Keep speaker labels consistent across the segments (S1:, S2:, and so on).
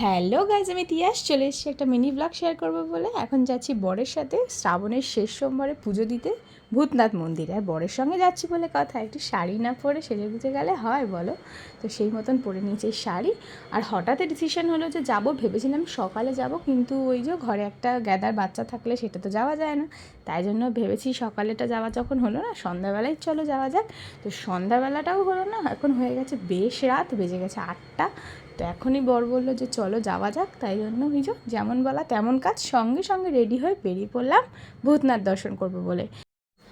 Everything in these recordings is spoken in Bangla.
S1: হ্যালো গাইজ আমি তিয়াস, চলে এসেছি একটা মিনি ব্লগ শেয়ার করব বলে। এখন যাচ্ছি বরের সাথে, শ্রাবণের শেষ সোমবারে পুজো দিতে। ভূতনাথ মন্দির। আর বরের সঙ্গে যাচ্ছি বলে কথা, একটু শাড়ি না পরে সেজে গুজে গেলে হয় বলো? তো সেই মতন পরে নিয়েছি শাড়ি। আর হঠাৎ ডিসিশন হলো যে যাব, ভেবেছিলাম সকালে যাব, কিন্তু ওই যে ঘরে একটা গ্যাদার বাচ্চা থাকলে সেটা তো যাওয়া যায় না। তাই জন্য ভেবেছি সকালেটা যাওয়া যখন হলো না, সন্ধ্যাবেলায় চলো যাওয়া যাক। তো সন্ধ্যাবেলাটাও হলো না, এখন হয়ে গেছে বেশ রাত, বেজে গেছে আটটা। তো এখনই বর বলল যে চলো যাওয়া যাক, তাই জন্য ওই যে যেমন বলা তেমন কাজ, সঙ্গে সঙ্গে রেডি হয়ে বেরিয়ে পড়লাম ভূতনাথ দর্শন করব বলে।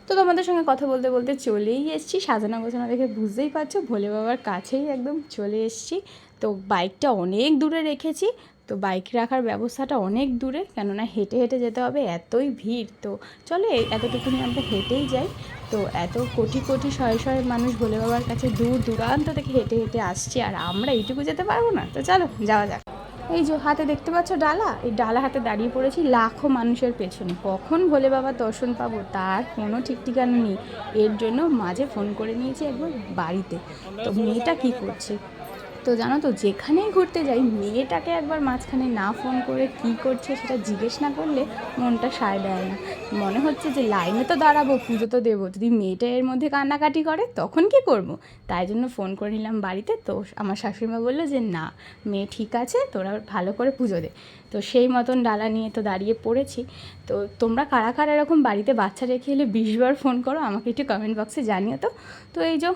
S1: তো তোমাদের সঙ্গে কথা বলতে বলতে চলেই এসেছি। সাজানো গোছানো দেখে বুঝতেই পারছ, ভোলে বাবার কাছেই একদম চলে এসেছি। তো বাইকটা অনেক দূরে রেখেছি, তো বাইক রাখার ব্যবস্থাটা অনেক দূরে, কেননা হেঁটে হেঁটে যেতে হবে, এতই ভিড়। তো চলো এতটুকুনি আমরা হেঁটেই যাই। তো এত কোটি কোটি শয়ে শয়ে মানুষ ভোলে বাবার কাছে দূর দূরান্ত থেকে হেঁটে হেঁটে আসছি, আর আমরা এইটুকু যেতে পারব না? তো চলো, যাওয়া যাক। এই যে হাতে দেখতে পাচ্ছ ডালা? এই ডালা হাতে দাঁড়িয়ে পড়েছি লাখো মানুষের পেছনে। কখন ভোলে বাবা দর্শন পাবো? তার কোনো ঠিক ঠিকানা নেই। এর জন্য মাঝে ফোন করে নিয়েছি একবার বাড়িতে। তো মেয়েটা কি করছে? তো জানো তো, যেখানেই ঘুরতে যাই, মেয়েটাকে একবার মাঝখানে না ফোন করে কি করছে সেটা জিজ্ঞেস না করলে মনটা সায় দেয় না। মনে হচ্ছে যে লাইনে তো দাঁড়াবো, পুজো তো দেবো। যদি মেয়েটা এর মধ্যে কান্নাকাটি করে, তখন কি করব। তাই জন্য ফোন করে নিলাম বাড়িতে। তো আমার শাশুড়িমা বলল যে, না, মেয়ে ঠিক আছে, তোরা ভালো করে পুজো দে। তো সেই মতন ডালা নিয়ে তো দাঁড়িয়ে পড়েছি। তো তোমরা কারা কারা এরকম বাড়িতে বাচ্চা রেখে এলে বিশবার ফোন করো, আমাকে একটু কমেন্ট বক্সে জানিও তো। তো এই যে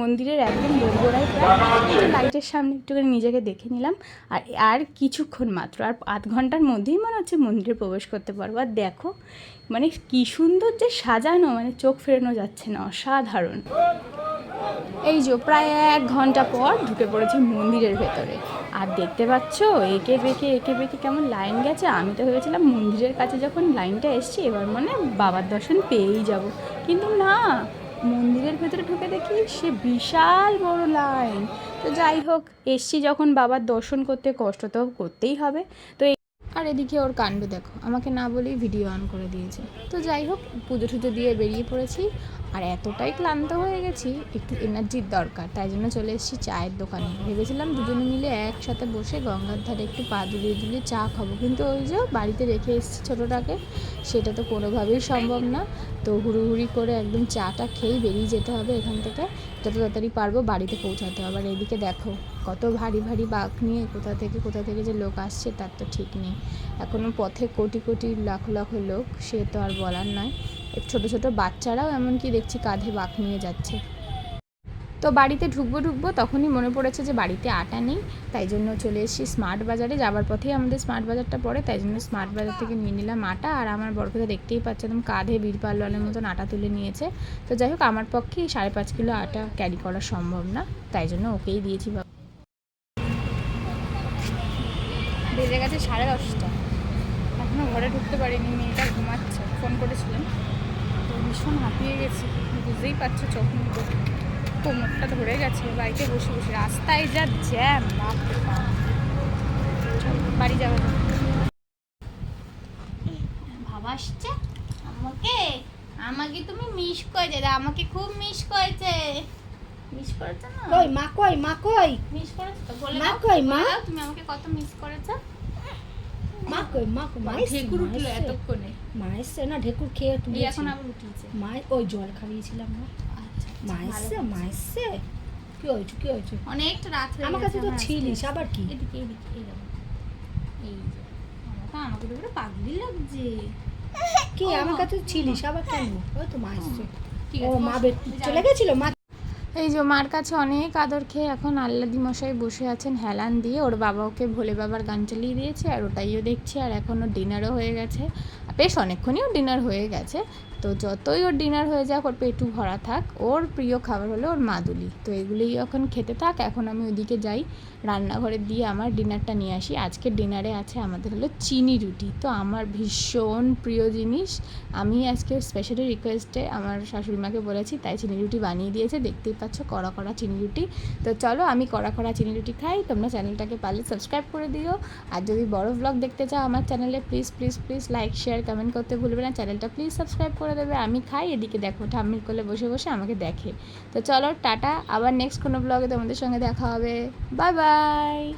S1: মন্দিরের একদম দোরগোড়ায় লাইটের সামনে একটুখানি নিজেকে দেখে নিলাম। আর আর কিছুক্ষণ মাত্র, আর আধ ঘণ্টার মধ্যেই মনে হচ্ছে মন্দিরে প্রবেশ করতে পারব। আর দেখো মানে কী সুন্দর যে সাজানো মানে চোখ ফেরানো যাচ্ছে না, অসাধারণ। এই যে প্রায় এক ঘণ্টা পর ঢুকে পড়েছি মন্দিরের ভেতরে। আর দেখতে পাচ্ছ? একে বেঁকে একে বেঁকে কেমন লাইন গেছে? আমি তো ভেবেছিলাম মন্দিরের কাছে যখন লাইনটা এসছে, এবার মানে বাবার দর্শন পেয়েই যাব। কিন্তু না, মন্দিরের ভেতরে ঢুকে দেখি সে বিশাল বড় লাইন তো যাই হোক, এসছি যখন বাবার দর্শন করতে, কষ্ট তো করতেই হবে। তো আর এদিকে ওর কাণ্ড দেখো। আমাকে না বলেই ভিডিও অন করে দিয়েছে। তো যাই হোক, পুজো টুজো দিয়ে বেরিয়ে পড়েছি। আর এতটাই ক্লান্ত হয়ে গেছি, একটু এনার্জির দরকার। তাই জন্য চলে এসেছি চায়ের দোকানে। ভেবেছিলাম দুজনে মিলে একসাথে বসে গঙ্গার ধারে একটু পা দুলিয়ে দুলিয়ে চা খাব। কিন্তু ওই যে বাড়িতে রেখে এসেছি ছোটোটাকে, সেটা তো কোনোভাবেই সম্ভব না। তো হুড়ুহুড়ি করে একদম চাটা খেয়েই বেরিয়ে যেতে হবে এখান থেকে। যত তাড়াতাড়ি পারব বাড়িতে পৌঁছাতে হবে। আর এদিকে দেখো, কত ভারী ভারী বাঘ নিয়ে কোথা থেকে কোথা থেকে যে লোক আসছে, তার তো ঠিক নেই। এখনও পথে কোটি কোটি লাখ লাখ লোক, সে তো আর বলার নয়। ছোটো ছোটো বাচ্চারাও এমনকি দেখছি কাঁধে বাঁক নিয়ে যাচ্ছে। তো বাড়িতে ঢুকবো ঢুকবো তখনই মনে পড়েছে যে বাড়িতে আটা নেই, তাই জন্য চলে এসেছি স্মার্ট বাজারে। যাবার পথেই আমাদের স্মার্ট বাজারটা পড়ে, তাই জন্য স্মার্ট বাজার থেকে নিয়ে নিলাম আটা। আর আমার বরকে দেখতেই পাচ্ছে একদম কাঁধে বীরপাল্লনের মতন আটা তুলে নিয়েছে। তো যাই হোক, আমার পক্ষে সাড়ে পাঁচ কিলো আটা ক্যারি করা সম্ভব না, তাই জন্য ওকেই দিয়েছি বেজে সাড়ে দশটা। এখনও ঘরে ঢুকতে পারিনি মেয়েটা ঘুমাচ্ছে ফোন করেছিলেন। তো ভীষণ হাঁপিয়ে গেছি বুঝতেই পারছ চোখ মুখো কোমরটা ধরে গেছে বাড়িতে বসে বসে। রাস্তায় যা জ্যাম বাড়ি যাব
S2: ভাবা আসছে? আমাকে? আমাকে তুমি মিস করেছে আমাকে খুব মিস করেছে। মিস করেছে না?
S3: কই মা কই মা কই?
S2: মিস করেছে তো বলে
S3: মা কই, মা?
S2: তুমি আমাকে কত মিস করেছ?
S3: মা কই মা কই মা
S1: ঢেকুর উঠল এতক্ষণে।
S3: মা এসছে না ঢেকুর খেয়ে তুলেছি
S1: এখন আবার উঠিয়েছে।
S3: মা ওই জল খাইয়েছিলাম না?
S2: আচ্ছা
S3: মা
S2: ভালো
S3: এসছে মা এসছে কি হয়েছে কি হয়েছে?
S2: অনেকটা রাত হয়ে
S3: আমার কাছে তো ছিলিস আবার কি?
S2: এদিকে এদিকে এই এই যে আমাকে তো পুরো পাগলি লাগছে।
S3: কি
S2: ও,
S3: আমার কাছে ছিলিস আবার কেন? ওই তো মা এসছে ও মা চলে। গেছিল? মা
S1: এই যে মার কাছে অনেক আদর খেয়ে এখন আল্লাদি মশাই বসে আছেন হেলান দিয়ে। ওর বাবা ওকে ভোলে বাবার গান চালিয়ে দিয়েছে আর ওটাইও দেখছি আর এখনও ডিনারও হয়ে গেছে। বেশ অনেকক্ষণই ডিনার হয়ে গেছে। তো যতই ওর ডিনার হয়ে যাক, ওর পেটু ভরা থাক, ওর প্রিয় খাবার হলো ওর মাদুলি। তো এগুলোই এখন খেতে থাক, এখন আমি ওদিকে যাই। রান্নাঘরে দিয়ে আমার ডিনারটা নিয়ে আসি। আজকে ডিনারে আছে আমাদের হলো চিনি রুটি। তো আমার ভীষণ প্রিয় জিনিস। আমি আজকে স্পেশালি রিকোয়েস্টে আমার শাশুড়ি মাকে বলেছি, তাই চিনি রুটি বানিয়ে দিয়েছে। দেখতেই পাচ্ছ, কড়া কড়া চিনি রুটি। তো চলো আমি কড়া কড়া চিনি রুটি খাই। তোমরা চ্যানেলটাকে পারলে সাবস্ক্রাইব করে দিও। আর যদি বড় ব্লগ দেখতে চাও আমার চ্যানেলে please please please like share comment করতে ভুলবে না। চ্যানেলটা প্লিজ সাবস্ক্রাইব করে দেবে, আমি খাই, এদিকে দেখো ঠাম্মির কোলে বসে বসে আমাকে দেখে। তো চলো টাটা, আবার নেক্সট কোনো ব্লগে তোমাদের সঙ্গে দেখা হবে। Bye bye